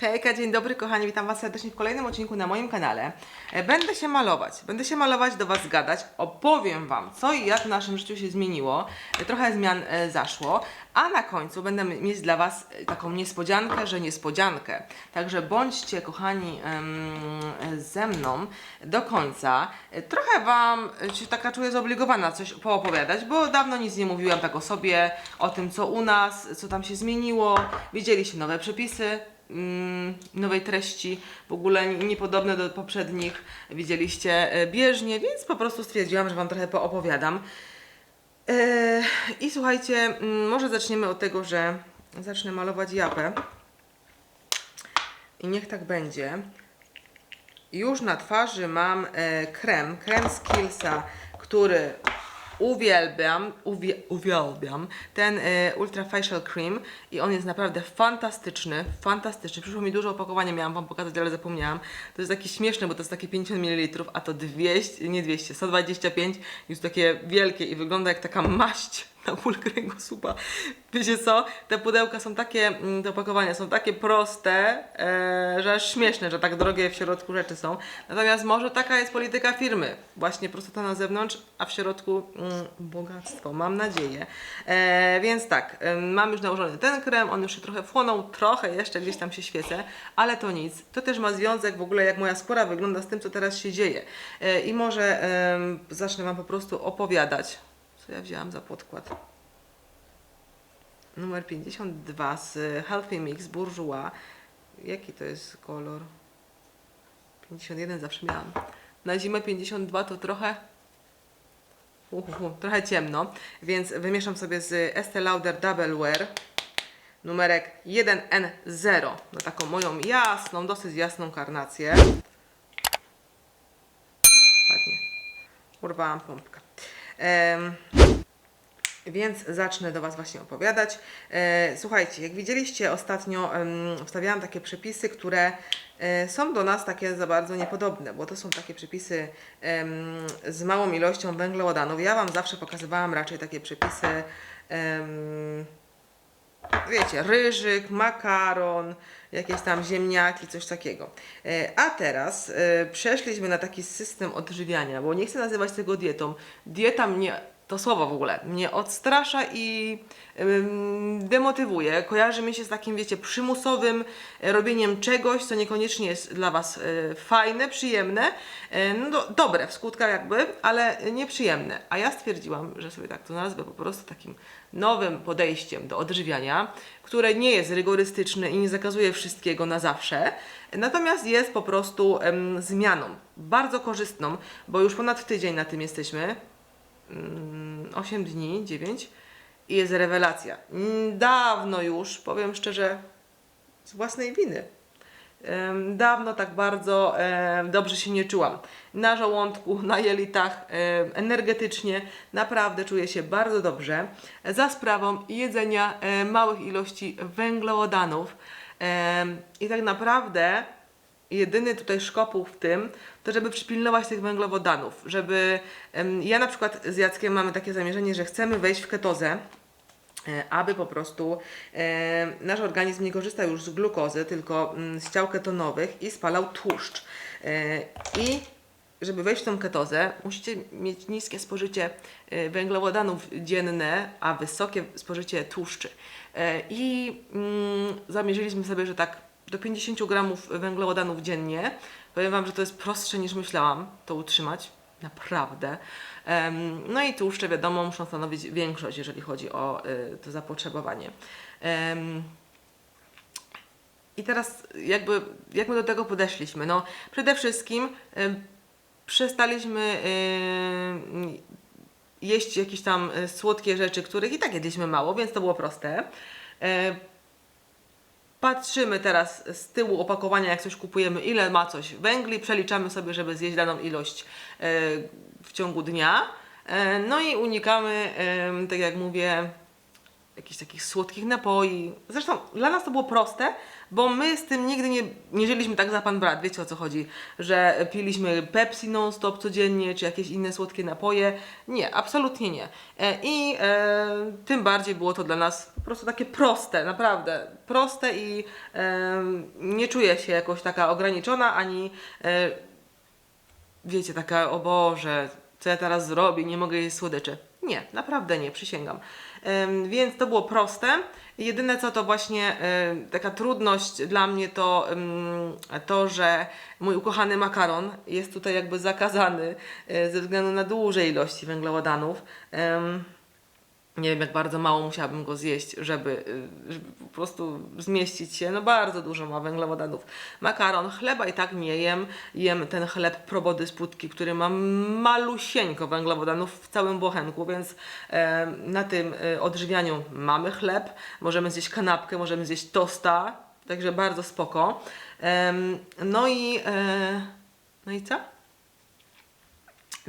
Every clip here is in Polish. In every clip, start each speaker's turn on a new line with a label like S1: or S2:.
S1: Hejka, dzień dobry kochani, witam Was serdecznie w kolejnym odcinku na moim kanale. E, Będę się malować, będę się malować, do Was gadać, opowiem Wam co i jak w naszym życiu się zmieniło, E, trochę zmian e, zaszło, a na końcu będę mieć dla Was taką niespodziankę, że niespodziankę. Także bądźcie kochani ze mną do końca. Trochę Wam się taka czuję zobligowana coś poopowiadać, bo dawno nic nie mówiłam tak o sobie, o tym co u nas, co tam się zmieniło, widzieliście nowe przepisy, nowej treści, w ogóle niepodobne do poprzednich, widzieliście e, bieżnie, więc po prostu stwierdziłam, że Wam trochę poopowiadam. E, I słuchajcie, mm, może zaczniemy od tego, że zacznę malować japę. I niech tak będzie. Już na twarzy mam e, krem, krem z który uwielbiam, uwie, uwielbiam, ten e, Ultra Facial Cream i on jest naprawdę fantastyczny, fantastyczny. Przyszło mi dużo opakowania, miałam Wam pokazać, ale zapomniałam. To jest takie śmieszne, bo to jest takie 50 ml, a to 200, nie 200, 125, jest takie wielkie i wygląda jak taka maść na kręgosłupa. Wiecie co? Te pudełka są takie, mm, te opakowania są takie proste, e, że aż śmieszne, że tak drogie w środku rzeczy są. Natomiast może taka jest polityka firmy. Właśnie prostota na zewnątrz, a w środku mm, bogactwo, mam nadzieję. E, więc tak, em, mam już nałożony ten krem, on już się trochę wchłonął, trochę jeszcze gdzieś tam się świecę, ale to nic. To też ma związek w ogóle, jak moja skóra wygląda z tym, co teraz się dzieje. E, I może em, zacznę Wam po prostu opowiadać, co ja wzięłam za podkład numer 52 z Healthy Mix Bourjois. Jaki to jest kolor? 51 zawsze miałam. Na zimę 52 to trochę uhuhu, trochę ciemno, więc wymieszam sobie z Estee Lauder Double Wear numerek 1N0 na taką moją jasną, dosyć jasną karnację. Ładnie. Urwałam pompkę. Więc zacznę do Was właśnie opowiadać. E, słuchajcie, jak widzieliście ostatnio, wstawiałam takie przepisy, które e, są do nas takie za bardzo niepodobne, bo to są takie przepisy z małą ilością węglowodanów. Ja Wam zawsze pokazywałam raczej takie przepisy, wiecie, ryżyk, makaron, jakieś tam ziemniaki, coś takiego. E, A teraz e, przeszliśmy na taki system odżywiania, bo nie chcę nazywać tego dietą. Dieta mnie, to słowo w ogóle, mnie odstrasza i demotywuje. Kojarzy mi się z takim, wiecie, przymusowym e, robieniem czegoś, co niekoniecznie jest dla Was e, fajne, przyjemne, e, no do, dobre w skutkach jakby, ale nieprzyjemne. A ja stwierdziłam, że sobie tak to nazwę po prostu takim nowym podejściem do odżywiania, które nie jest rygorystyczne i nie zakazuje wszystkiego na zawsze, natomiast jest po prostu zmianą, bardzo korzystną, bo już ponad tydzień na tym jesteśmy, 8 dni, 9 i jest rewelacja. Mm, Dawno już, powiem szczerze, z własnej winy. Dawno tak bardzo dobrze się nie czułam. Na żołądku, na jelitach, energetycznie, naprawdę czuję się bardzo dobrze. Za sprawą jedzenia małych ilości węglowodanów. I tak naprawdę jedyny tutaj szkopuł w tym, to żeby przypilnować tych węglowodanów, żeby ja na przykład z Jackiem mamy takie zamierzenie, że chcemy wejść w ketozę, e, aby po prostu e, nasz organizm nie korzystał już z glukozy, tylko mm, z ciał ketonowych i spalał tłuszcz. E, I żeby wejść w tą ketozę, musicie mieć niskie spożycie węglowodanów dzienne, a wysokie spożycie tłuszczy. I mm, zamierzyliśmy sobie, że tak do 50 gramów węglowodanów dziennie. Powiem Wam, że to jest prostsze niż myślałam to utrzymać. Naprawdę. No i tłuszcze, wiadomo, muszą stanowić większość, jeżeli chodzi o y, to zapotrzebowanie. I teraz jakby, jak my do tego podeszliśmy? No, przede wszystkim przestaliśmy jeść jakieś tam y, słodkie rzeczy, których i tak jedliśmy mało, więc to było proste. Patrzymy teraz z tyłu opakowania, jak coś kupujemy, ile ma coś węgli, przeliczamy sobie, żeby zjeść daną ilość e, w ciągu dnia. E, no i unikamy, tak jak mówię, jakichś takich słodkich napoi. Zresztą dla nas to było proste, bo my z tym nigdy nie, nie żyliśmy tak za pan brat, wiecie o co chodzi, że piliśmy Pepsi non-stop codziennie, czy jakieś inne słodkie napoje. Nie, absolutnie nie. E, I e, tym bardziej było to dla nas prostu takie proste, naprawdę proste i e, nie czuję się jakoś taka ograniczona, ani e, wiecie, taka, o Boże, co ja teraz zrobię, nie mogę jeść słodyczy. Nie, naprawdę nie, przysięgam. Ym, więc to było proste. Jedyne co to właśnie ym, taka trudność dla mnie to ym, to, że mój ukochany makaron jest tutaj jakby zakazany y, ze względu na duże ilości węglowodanów. Ym, nie wiem, jak bardzo mało musiałabym go zjeść, żeby, y, żeby po prostu zmieścić się. No bardzo dużo ma węglowodanów. Makaron, chleba i tak nie jem. Jem ten chleb probody z płótki, który ma malusieńko węglowodanów w całym bochenku, więc e, na tym e, odżywianiu mamy chleb. Możemy zjeść kanapkę, możemy zjeść tosta, także bardzo spoko. Em, no i... E, no i co?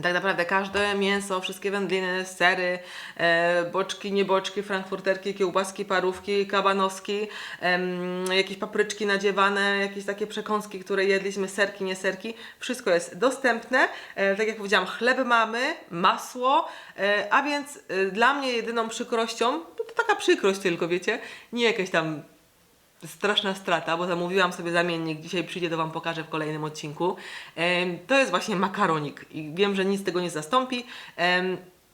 S1: Tak naprawdę każde mięso, wszystkie wędliny, sery, e, boczki, nieboczki, frankfurterki, kiełbaski, parówki, kabanowski, em, jakieś papryczki nadziewane, jakieś takie przekąski, które jedliśmy, serki, nie serki, wszystko jest dostępne. E, tak jak powiedziałam, chleb mamy, masło, e, a więc e, dla mnie jedyną przykrością, no to taka przykrość tylko, wiecie, nie jakaś tam straszna strata, bo zamówiłam sobie zamiennik, dzisiaj przyjdzie, to Wam pokażę w kolejnym odcinku. To jest właśnie makaronik i wiem, że nic tego nie zastąpi.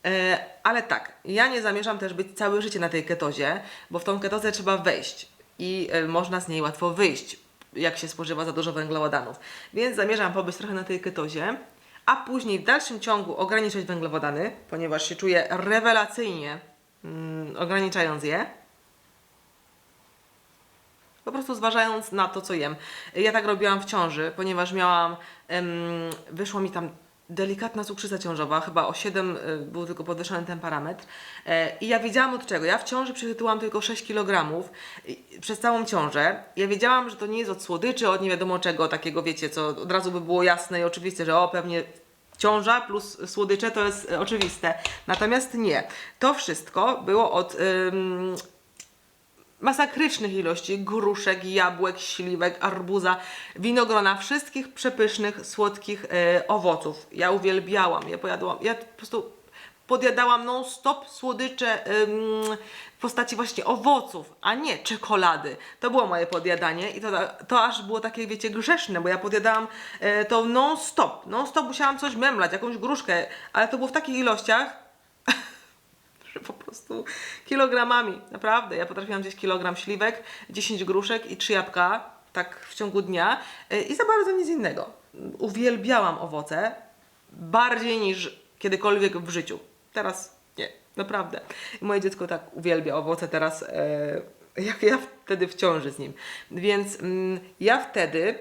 S1: E, Ale tak, ja nie zamierzam też być całe życie na tej ketozie, bo w tą ketozę trzeba wejść i e, można z niej łatwo wyjść, jak się spożywa za dużo węglowodanów. Więc zamierzam pobyć trochę na tej ketozie, a później w dalszym ciągu ograniczać węglowodany, ponieważ się czuję rewelacyjnie mm, ograniczając je. Po prostu zważając na to, co jem. Ja tak robiłam w ciąży, ponieważ miałam, em, wyszło mi tam delikatna cukrzyca ciążowa, chyba o 7 y, był tylko podwyższony ten parametr. E, I ja wiedziałam od czego. Ja w ciąży przytyłam tylko 6 kg przez całą ciążę. Ja wiedziałam, że to nie jest od słodyczy, od nie wiadomo czego, takiego wiecie, co od razu by było jasne i oczywiste, że o, pewnie ciąża plus słodycze to jest e, oczywiste. Natomiast nie. To wszystko było od ym, masakrycznych ilości gruszek, jabłek, śliwek, arbuza, winogrona, wszystkich przepysznych, słodkich e, owoców. Ja uwielbiałam, ja pojadłam, ja po prostu podjadałam non-stop słodycze w postaci właśnie owoców, a nie czekolady. To było moje podjadanie i to, to aż było takie, wiecie, grzeszne, bo ja podjadałam e, to non-stop. Non-stop musiałam coś memlać, jakąś gruszkę, ale to było w takich ilościach, po prostu kilogramami, naprawdę. Ja potrafiłam zjeść kilogram śliwek, 10 gruszek i 3 jabłka, tak w ciągu dnia y, i za bardzo nic innego. Uwielbiałam owoce bardziej niż kiedykolwiek w życiu. Teraz nie, naprawdę. Moje dziecko tak uwielbia owoce teraz, e, jak ja wtedy w ciąży z nim. Więc mm, ja wtedy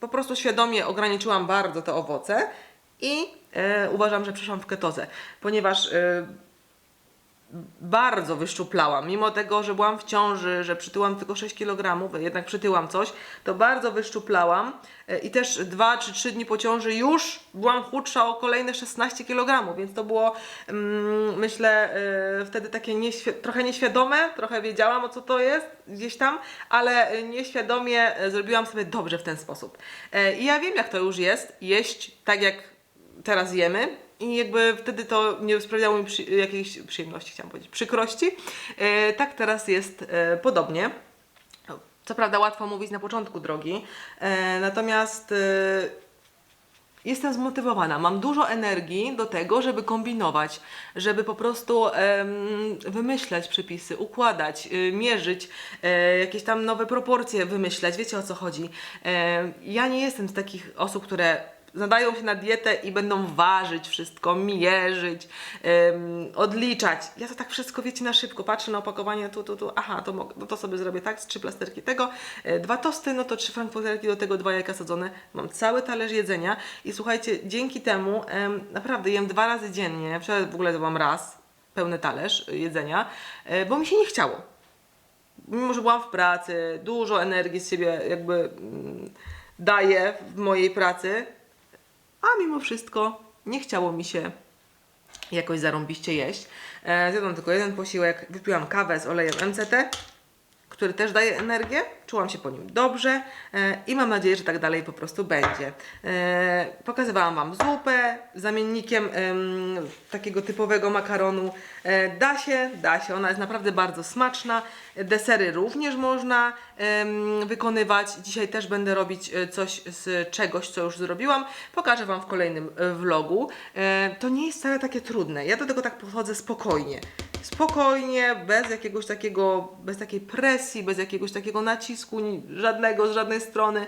S1: po prostu świadomie ograniczyłam bardzo te owoce i e, uważam, że przeszłam w ketozę, ponieważ bardzo wyszczuplałam. Mimo tego, że byłam w ciąży, że przytyłam tylko 6 kg, jednak przytyłam coś, to bardzo wyszczuplałam E, i też 2 czy 3 dni po ciąży już byłam chudsza o kolejne 16 kg, więc to było mm, myślę e, wtedy takie nieświ- trochę nieświadome, trochę wiedziałam o co to jest gdzieś tam, ale nieświadomie e, zrobiłam sobie dobrze w ten sposób. I ja wiem jak to już jest, jeść tak jak teraz jemy i jakby wtedy to nie sprawiało mi przy, jakiejś przyjemności, chciałam powiedzieć, przykrości. E, tak teraz jest e, podobnie. Co prawda łatwo mówić na początku drogi, e, natomiast e, jestem zmotywowana, mam dużo energii do tego, żeby kombinować, żeby po prostu wymyślać przepisy, układać, y, mierzyć, e, jakieś tam nowe proporcje wymyślać, wiecie o co chodzi. E, ja nie jestem z takich osób, które nadają się na dietę i będą ważyć wszystko, mierzyć, em, odliczać. Ja to tak wszystko, wiecie, na szybko, patrzę na opakowanie, tu, tu, tu, aha, to, mogę, no to sobie zrobię tak, trzy plasterki tego, e, dwa tosty, no to trzy frankfurterki, do tego dwa jajka sadzone. Mam cały talerz jedzenia i słuchajcie, dzięki temu em, naprawdę jem dwa razy dziennie, w ogóle to mam raz, pełny talerz y, jedzenia, e, bo mi się nie chciało mimo że byłam w pracy, dużo energii z siebie jakby mm, daję w mojej pracy, a mimo wszystko nie chciało mi się jakoś zarąbiście jeść. E, zjadłam tylko jeden posiłek, wypiłam kawę z olejem MCT, który też daje energię. Czułam się po nim dobrze e, i mam nadzieję, że tak dalej po prostu będzie. E, pokazywałam Wam zupę zamiennikiem em, takiego typowego makaronu. E, da się, da się, ona jest naprawdę bardzo smaczna. Desery również można wykonywać. Dzisiaj też będę robić coś z czegoś, co już zrobiłam. Pokażę Wam w kolejnym vlogu. To nie jest wcale takie trudne. Ja do tego tak podchodzę spokojnie spokojnie, bez jakiegoś takiego, bez takiej presji, bez jakiegoś takiego nacisku, żadnego z żadnej strony.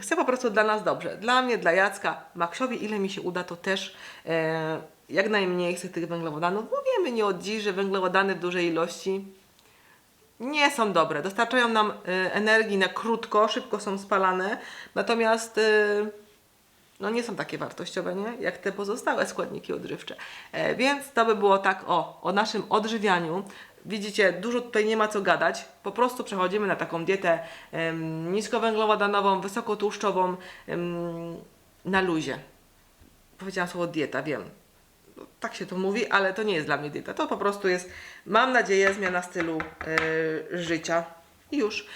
S1: Chcę po prostu dla nas dobrze. Dla mnie, dla Jacka, Maksiowi, ile mi się uda, to też e, jak najmniej chcę tych węglowodanów, bo wiemy nie od dziś, że węglowodany w dużej ilości nie są dobre. Dostarczają nam e, energii na krótko, szybko są spalane, natomiast e, no nie są takie wartościowe, nie? Jak te pozostałe składniki odżywcze. E, więc to by było tak o, o naszym odżywianiu. Widzicie, dużo tutaj nie ma co gadać. Po prostu przechodzimy na taką dietę niskowęglowodanową, wysokotłuszczową na luzie. Powiedziałam słowo dieta, wiem. No, tak się to mówi, ale to nie jest dla mnie dieta. To po prostu jest, mam nadzieję, zmiana stylu e, życia. I już.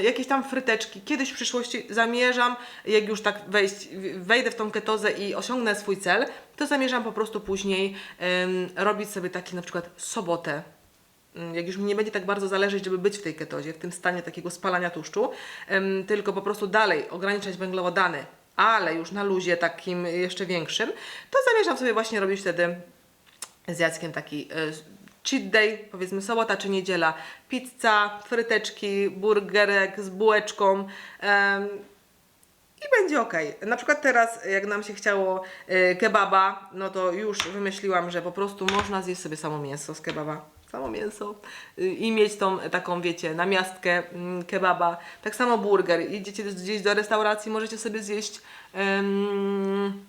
S1: Jakieś tam fryteczki. Kiedyś w przyszłości zamierzam, jak już tak wejść, wejdę w tą ketozę i osiągnę swój cel, to zamierzam po prostu później robić sobie taki na przykład sobotę. Ym, Jak już mi nie będzie tak bardzo zależeć, żeby być w tej ketozie, w tym stanie takiego spalania tłuszczu, tylko po prostu dalej ograniczać węglowodany, ale już na luzie takim jeszcze większym, to zamierzam sobie właśnie robić wtedy z Jackiem taki y, cheat day, powiedzmy sobota czy niedziela, pizza, fryteczki, burgerek z bułeczką em, i będzie ok. Na przykład teraz, jak nam się chciało y, kebaba, no to już wymyśliłam, że po prostu można zjeść sobie samo mięso z kebaba. Samo mięso y, i mieć tą taką, wiecie, namiastkę mm, kebaba. Tak samo burger. Idziecie gdzieś do restauracji, możecie sobie zjeść em,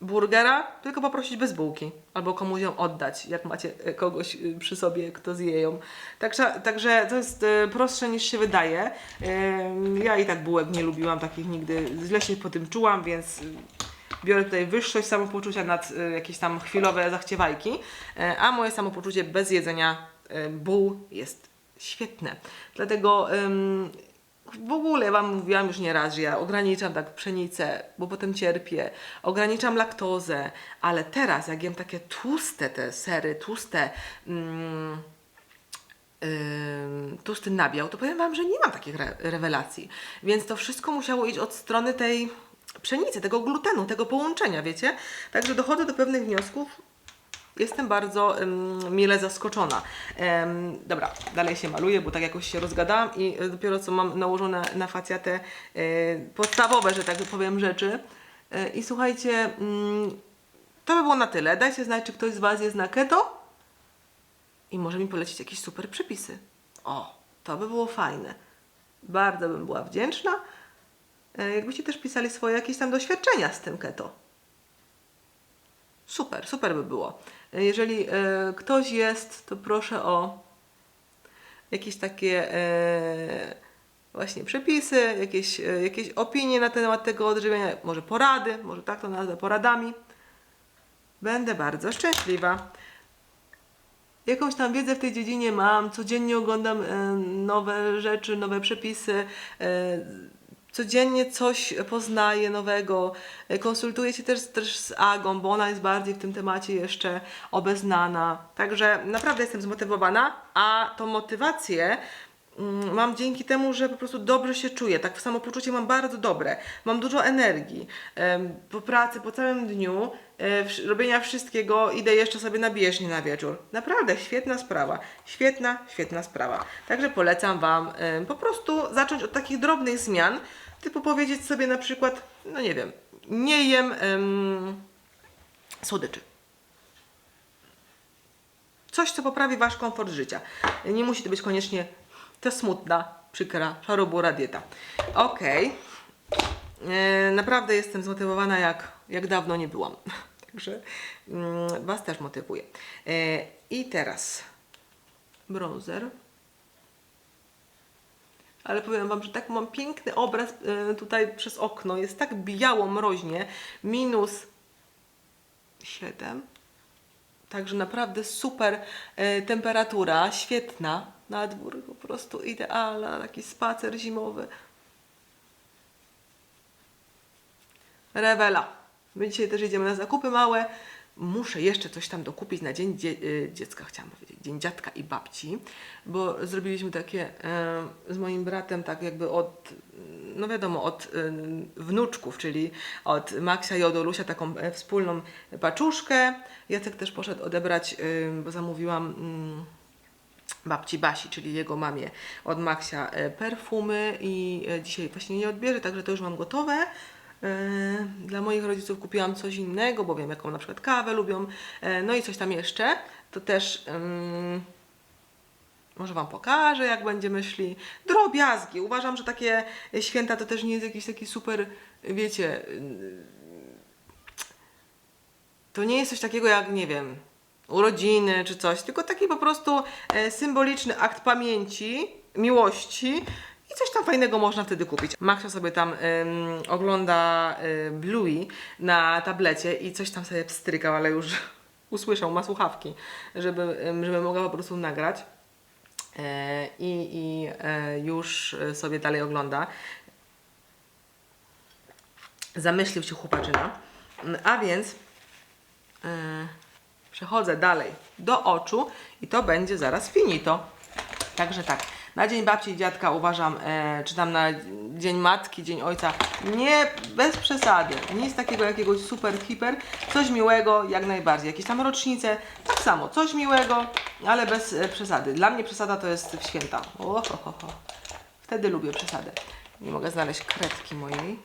S1: burgera, tylko poprosić bez bułki. Albo komuś ją oddać, jak macie e, kogoś y, przy sobie, kto zje ją. Także, także to jest e, prostsze niż się wydaje. Ja i tak bułek nie lubiłam takich nigdy. Źle się po tym czułam, więc biorę tutaj wyższość samopoczucia nad jakieś tam chwilowe zachciewajki. E, A moje samopoczucie bez jedzenia e, buł jest świetne. Dlatego w ogóle Wam mówiłam już nieraz, że ja ograniczam tak pszenicę, bo potem cierpię, ograniczam laktozę, ale teraz jak jem takie tłuste te sery, tłuste, mm, ym, tłusty nabiał, to powiem Wam, że nie mam takich re- rewelacji. Więc to wszystko musiało iść od strony tej pszenicy, tego glutenu, tego połączenia, wiecie? Także dochodzę do pewnych wniosków, Jestem bardzo ym, mile zaskoczona. Em, dobra, dalej się maluję, bo tak jakoś się rozgadałam i y, dopiero co mam nałożone na facjatę y, podstawowe, że tak powiem, rzeczy. Y, I słuchajcie, mm, to by było na tyle. Dajcie znać, czy ktoś z Was jest na keto i może mi polecić jakieś super przepisy. O, to by było fajne. Bardzo bym była wdzięczna. Jakbyście też pisali swoje jakieś tam doświadczenia z tym keto. Super, super by było. Jeżeli e, ktoś jest, to proszę o jakieś takie e, właśnie przepisy, jakieś, e, jakieś opinie na temat tego odżywiania, może porady, może tak to nazwę, poradami. Będę bardzo szczęśliwa. Jakąś tam wiedzę w tej dziedzinie mam, codziennie oglądam nowe rzeczy, nowe przepisy, codziennie coś poznaję nowego, konsultuję się też, też z Agą, bo ona jest bardziej w tym temacie jeszcze obeznana. Także naprawdę jestem zmotywowana, a tą motywację mam dzięki temu, że po prostu dobrze się czuję. Tak samopoczucie mam bardzo dobre. Mam dużo energii. Po pracy, po całym dniu e, robienia wszystkiego idę jeszcze sobie na bieżnię na wieczór. Naprawdę świetna sprawa. Świetna, świetna sprawa. Także polecam Wam po prostu zacząć od takich drobnych zmian, typu powiedzieć sobie na przykład, no nie wiem, nie jem em, słodyczy. Coś, co poprawi Wasz komfort życia. Nie musi to być koniecznie ta smutna, przykra, szarobura dieta. Okej. E, Naprawdę jestem zmotywowana jak, jak dawno nie byłam. Także mm, Was też motywuję. E, I teraz bronzer. Ale powiem Wam, że tak mam piękny obraz e, tutaj przez okno. Jest tak biało, mroźnie. Minus 7. Także naprawdę super e, temperatura, świetna. Na dwór po prostu idealna, na taki spacer zimowy. Rewela. My dzisiaj też idziemy na zakupy małe. Muszę jeszcze coś tam dokupić na dzień dzie- y, dziecka, chciałam powiedzieć, dzień dziadka i babci, bo zrobiliśmy takie e, z moim bratem, tak jakby od, no wiadomo, od y, wnuczków, czyli od Maksia i od Olusia taką e, wspólną paczuszkę. Jacek też poszedł odebrać, y, bo zamówiłam mm, babci Basi, czyli jego mamie od Maxia e, perfumy i e, dzisiaj właśnie nie odbierze, także to już mam gotowe. E, Dla moich rodziców kupiłam coś innego, bo wiem jaką na przykład kawę lubią, E, no i coś tam jeszcze. To też może Wam pokażę, jak będziemy szli. Drobiazgi. Uważam, że takie święta to też nie jest jakiś taki super, wiecie, to nie jest coś takiego jak, nie wiem, urodziny czy coś, tylko taki po prostu e, symboliczny akt pamięci, miłości i coś tam fajnego można wtedy kupić. Maxia sobie tam ym, ogląda y, Bluey na tablecie i coś tam sobie pstrykał, ale już usłyszał, ma słuchawki, żeby, żeby mogła po prostu nagrać. E, I, i e, już sobie dalej ogląda. Zamyślił się chłopaczyna. Mm, A więc e, przechodzę dalej do oczu i to będzie zaraz finito. Także tak, na dzień babci i dziadka uważam, e, czy tam na dzień matki, dzień ojca, nie bez przesady, nic takiego jakiegoś super hiper, coś miłego jak najbardziej, jakieś tam rocznice, tak samo, coś miłego, ale bez e, przesady. Dla mnie przesada to jest w święta. O. Wtedy lubię przesadę. Nie mogę znaleźć kredki mojej.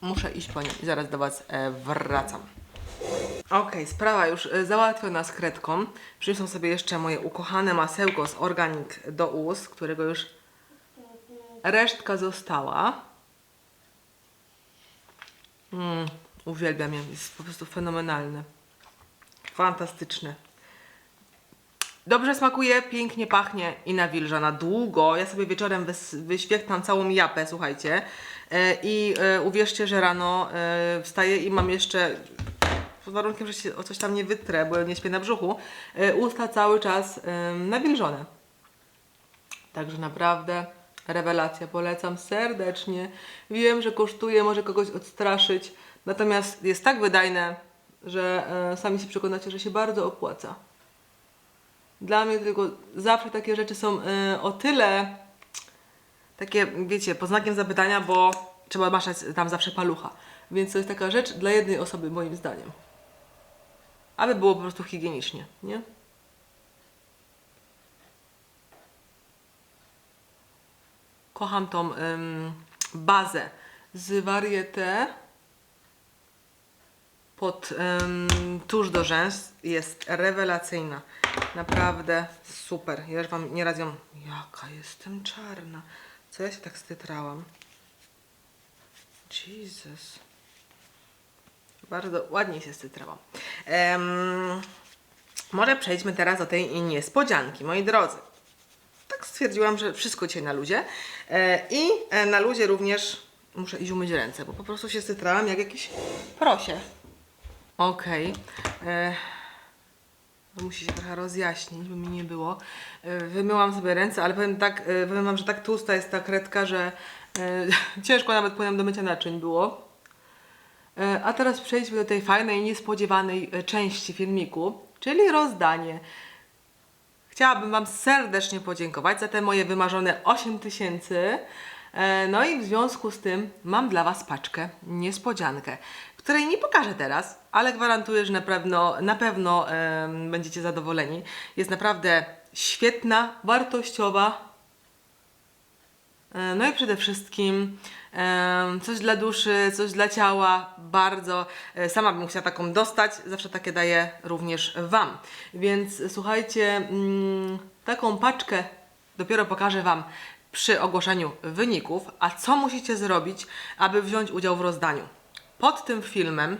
S1: Muszę iść po nie i zaraz do Was e, wracam. Okej, sprawa już e, załatwiona z kredką. Przyniosłam sobie jeszcze moje ukochane masełko z Organic do ust, którego już resztka została. Mm, uwielbiam je, jest po prostu fenomenalne. Fantastyczne. Dobrze smakuje, pięknie pachnie i nawilża na długo. Ja sobie wieczorem wyświetlam całą japę, słuchajcie. E, I e, uwierzcie, że rano e, wstaję i mam jeszcze, pod warunkiem, że się o coś tam nie wytrę, bo nie śpię na brzuchu, e, usta cały czas nawilżone. Także naprawdę rewelacja, polecam serdecznie. Wiem, że kosztuje, może kogoś odstraszyć, natomiast jest tak wydajne, że e, sami się przekonacie, że się bardzo opłaca. Dla mnie tylko zawsze takie rzeczy są e, o tyle takie, wiecie, pod znakiem zapytania, bo trzeba maszać tam zawsze palucha. Więc to jest taka rzecz dla jednej osoby, moim zdaniem. Aby było po prostu higienicznie, nie? Kocham tą ym, bazę z Varieté pod ym, tuż do rzęs. Jest rewelacyjna. Naprawdę super. Ja już Wam nieraz ją... Jaka jestem czarna. Co ja się tak stytrałam? Jesus. Bardzo ładnie się stytrałam. Em, może przejdźmy teraz do tej niespodzianki, moi drodzy. Tak stwierdziłam, że wszystko dzisiaj na luzie. E, I e, na luzie również muszę iść umyć ręce, bo po prostu się stytrałam jak jakiś prosie. Okej. E, To musi się trochę rozjaśnić, by mi nie było. E, Wymyłam sobie ręce, ale powiem tak, e, powiem wam, że tak tłusta jest ta kredka, że e, ciężko nawet powiem do mycia naczyń było. E, A teraz przejdźmy do tej fajnej, niespodziewanej e, części filmiku, czyli rozdanie. Chciałabym Wam serdecznie podziękować za te moje wymarzone 8 tysięcy. E, No i w związku z tym mam dla Was paczkę, niespodziankę, której nie pokażę teraz, ale gwarantuję, że na pewno, na pewno będziecie zadowoleni. Jest naprawdę świetna, wartościowa, No i przede wszystkim coś dla duszy, coś dla ciała, bardzo. e, Sama bym chciała taką dostać, zawsze takie daję również Wam. Więc słuchajcie, mm, taką paczkę dopiero pokażę Wam przy ogłoszeniu wyników. A co musicie zrobić, aby wziąć udział w rozdaniu? Pod tym filmem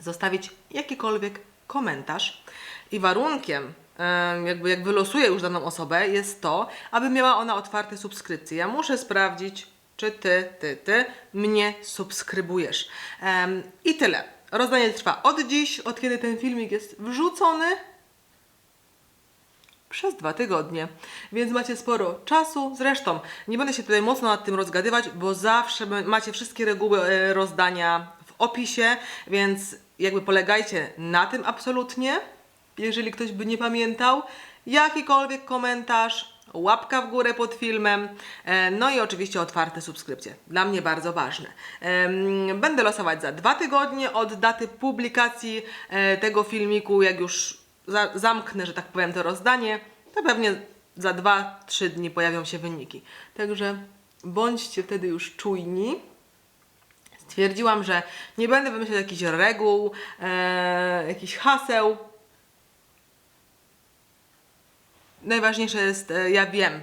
S1: zostawić jakikolwiek komentarz i warunkiem, em, jakby jak wylosuję już daną osobę, jest to, aby miała ona otwarte subskrypcje. Ja muszę sprawdzić, czy ty, ty, ty mnie subskrybujesz. Em, I tyle. rozdanie trwa od dziś, od kiedy ten filmik jest wrzucony, przez dwa tygodnie, więc macie sporo czasu. Zresztą nie będę się tutaj mocno nad tym rozgadywać, bo zawsze ma- macie wszystkie reguły e, rozdania w opisie, więc jakby polegajcie na tym absolutnie. Jeżeli ktoś by nie pamiętał, jakikolwiek komentarz, łapka w górę pod filmem, e, no i oczywiście otwarte subskrypcje. Dla mnie bardzo ważne. Będę losować za dwa tygodnie od daty publikacji e, tego filmiku, jak już za, zamknę, że tak powiem, to rozdanie, to pewnie za 2-3 dni pojawią się wyniki. Także bądźcie wtedy już czujni. Stwierdziłam, że nie będę wymyślać jakichś reguł, e, jakichś haseł. Najważniejsze jest, e, ja wiem,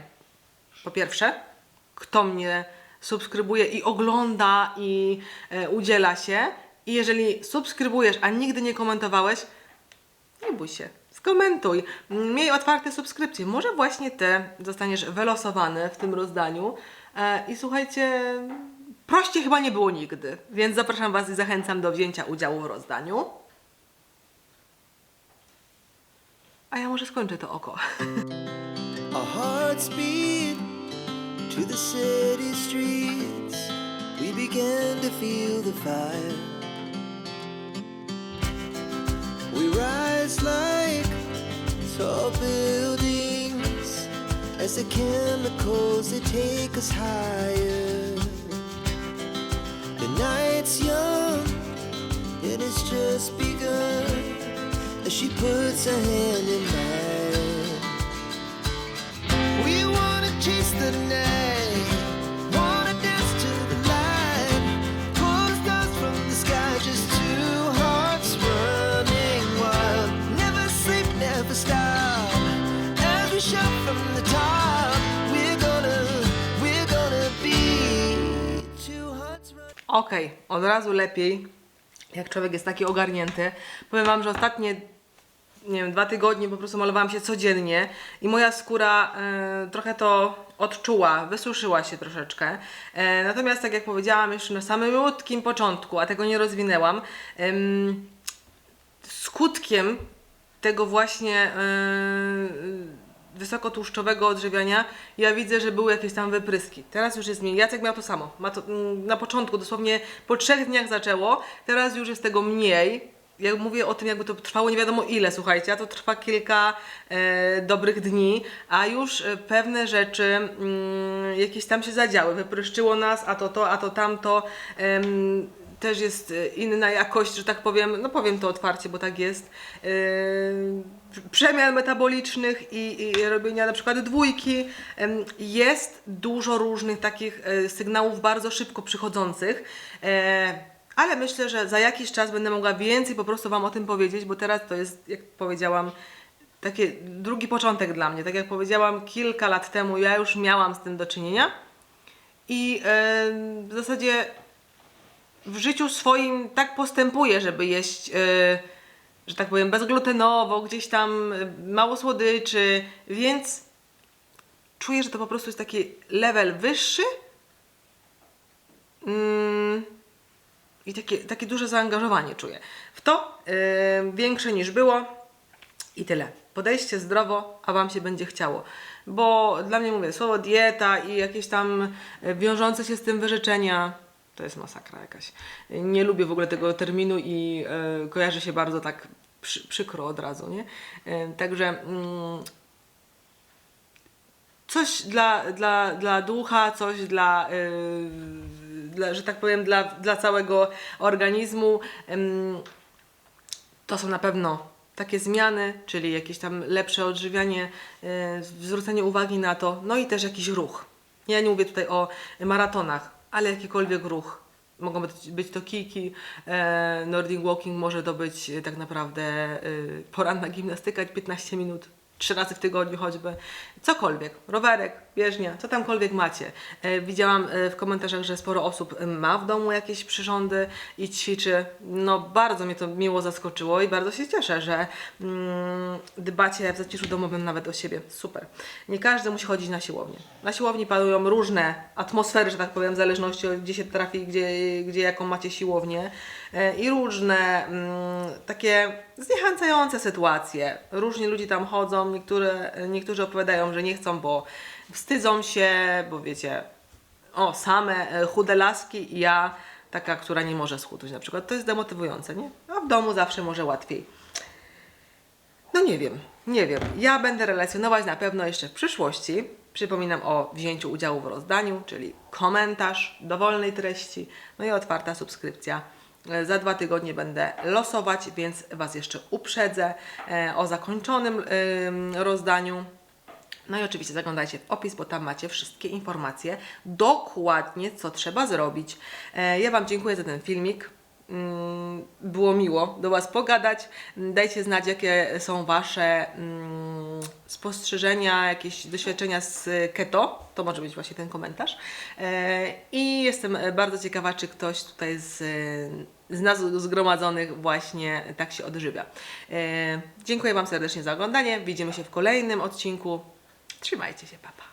S1: po pierwsze, kto mnie subskrybuje i ogląda i e, udziela się. I jeżeli subskrybujesz, a nigdy nie komentowałeś, nie bój się, skomentuj. Miej otwarte subskrypcje. Może właśnie ty zostaniesz wylosowany w tym rozdaniu. E, I słuchajcie, prościej chyba nie było nigdy, więc zapraszam Was i zachęcam do wzięcia udziału w rozdaniu. A ja może skończę to oko.
S2: Our hearts beat to the city streets. We began to feel the fire. We rise like tall buildings as the chemicals they take us higher. The night's young and it's just begun as she puts her hand in mine. We wanna chase the night, wanna dance to the light. From the sky, just two hearts running wild. Never sleep, never stop. As we shout from the top, we're gonna, we're gonna be two hearts running.
S1: Okej, od razu lepiej, jak człowiek jest taki ogarnięty. Powiem Wam, że ostatnie, nie wiem, dwa tygodnie po prostu malowałam się codziennie i moja skóra e, trochę to odczuła, wysuszyła się troszeczkę. E, natomiast, tak jak powiedziałam jeszcze na samym malutkim początku, a tego nie rozwinęłam, em, skutkiem tego właśnie yy, wysokotłuszczowego odżywiania ja widzę, że były jakieś tam wypryski. Teraz już jest mniej. Jacek miał to samo. To, mm, na początku, dosłownie po trzech dniach zaczęło, teraz już jest tego mniej. Ja mówię o tym, jakby to trwało nie wiadomo ile, słuchajcie, a to trwa kilka e, dobrych dni, a już e, pewne rzeczy mm, jakieś tam się zadziały. Wypryszczyło nas, a to to, a to tamto. Em, też jest e, inna jakość, że tak powiem, no powiem to otwarcie, bo tak jest, yy, przemian metabolicznych i, i robienia na przykład dwójki. Jest dużo różnych takich e, sygnałów bardzo szybko przychodzących. E, ale myślę, że za jakiś czas będę mogła więcej po prostu Wam o tym powiedzieć, bo teraz to jest, jak powiedziałam, taki drugi początek dla mnie. Tak jak powiedziałam, kilka lat temu ja już miałam z tym do czynienia i e, w zasadzie w życiu swoim tak postępuję, żeby jeść, e, że tak powiem, bezglutenowo, gdzieś tam e, mało słodyczy, więc czuję, że to po prostu jest taki level wyższy mm, i takie, takie duże zaangażowanie czuję w to, e, większe niż było i tyle. Podejście zdrowo, a Wam się będzie chciało. Bo dla mnie, mówię, słowo dieta i jakieś tam e, wiążące się z tym wyrzeczenia, to jest masakra jakaś. Nie lubię w ogóle tego terminu i e, kojarzy się bardzo tak przy, przykro od razu, nie? E, także mm, coś dla, dla, dla ducha, coś dla, yy, dla, że tak powiem, dla, dla całego organizmu. To są na pewno takie zmiany, czyli jakieś tam lepsze odżywianie, yy, zwrócenie uwagi na to, no i też jakiś ruch. Ja nie mówię tutaj o maratonach, ale jakikolwiek ruch. Mogą być, to kijki, e, Nordic Walking może to być e, tak naprawdę e, poranna gimnastyka 15 minut, trzy razy w tygodniu choćby. Cokolwiek, rowerek, bieżnia, co tamkolwiek macie. E, widziałam e, w komentarzach, że sporo osób e, ma w domu jakieś przyrządy i ćwiczy. No bardzo mnie to miło zaskoczyło i bardzo się cieszę, że mm, dbacie w zaciszu domowym nawet o siebie. Super. Nie każdy musi chodzić na siłownię. Na siłowni panują różne atmosfery, że tak powiem, w zależności od gdzie się trafi, gdzie, gdzie jaką macie siłownię i różne mm, takie zniechęcające sytuacje. Różni ludzie tam chodzą, niektóre, niektórzy opowiadają, że nie chcą, bo wstydzą się, bo wiecie, o, same e, chude laski i ja, taka, która nie może schudnąć na przykład. To jest demotywujące, nie? A w domu zawsze może łatwiej. No nie wiem, nie wiem. Ja będę relacjonować na pewno jeszcze w przyszłości. Przypominam o wzięciu udziału w rozdaniu, czyli komentarz dowolnej treści, no i otwarta subskrypcja. E, Za dwa tygodnie będę losować, więc Was jeszcze uprzedzę e, o zakończonym ym, rozdaniu. No i oczywiście zaglądajcie w opis, bo tam macie wszystkie informacje dokładnie, co trzeba zrobić. E, Ja Wam dziękuję za ten filmik. Mm, Było miło do Was pogadać. Dajcie znać, jakie są Wasze mm, spostrzeżenia, jakieś doświadczenia z keto. To może być właśnie ten komentarz. E, I jestem bardzo ciekawa, czy ktoś tutaj z, z nas zgromadzonych właśnie tak się odżywia. E, Dziękuję Wam serdecznie za oglądanie. Widzimy się w kolejnym odcinku. Trzymajcie się, papa.